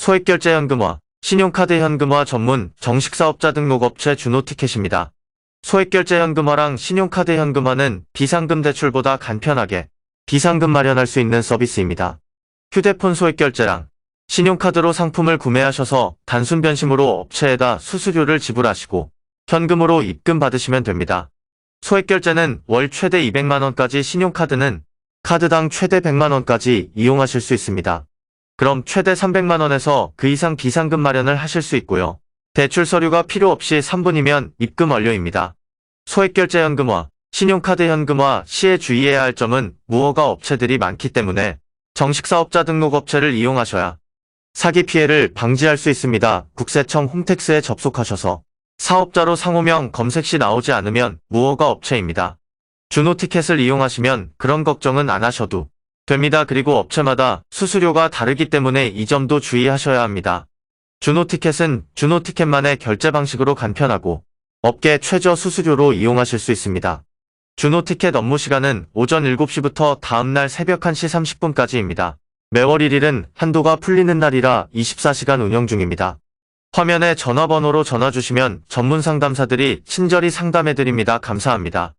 소액결제 현금화, 신용카드 현금화 전문 정식사업자 등록업체 준호티켓입니다. 소액결제 현금화랑 신용카드 현금화는 비상금 대출보다 간편하게 비상금 마련할 수 있는 서비스입니다. 휴대폰 소액결제랑 신용카드로 상품을 구매하셔서 단순 변심으로 업체에다 수수료를 지불하시고 현금으로 입금 받으시면 됩니다. 소액결제는 월 최대 200만원까지 신용카드는 카드당 최대 100만원까지 이용하실 수 있습니다. 그럼 최대 300만원에서 그 이상 비상금 마련을 하실 수 있고요. 대출 서류가 필요 없이 3분이면 입금 완료입니다. 소액결제 현금화, 신용카드 현금화 시에 주의해야 할 점은 무허가 업체들이 많기 때문에 정식사업자 등록업체를 이용하셔야 사기 피해를 방지할 수 있습니다. 국세청 홈택스에 접속하셔서 사업자로 상호명 검색 시 나오지 않으면 무허가 업체입니다. 준호 티켓을 이용하시면 그런 걱정은 안 하셔도 됩니다. 그리고 업체마다 수수료가 다르기 때문에 이 점도 주의하셔야 합니다. 준호 티켓은 준호 티켓만의 결제 방식으로 간편하고 업계 최저 수수료로 이용하실 수 있습니다. 준호 티켓 업무 시간은 오전 7시부터 다음날 새벽 1시 30분까지입니다. 매월 1일은 한도가 풀리는 날이라 24시간 운영 중입니다. 화면에 전화번호로 전화 주시면 전문 상담사들이 친절히 상담해 드립니다. 감사합니다.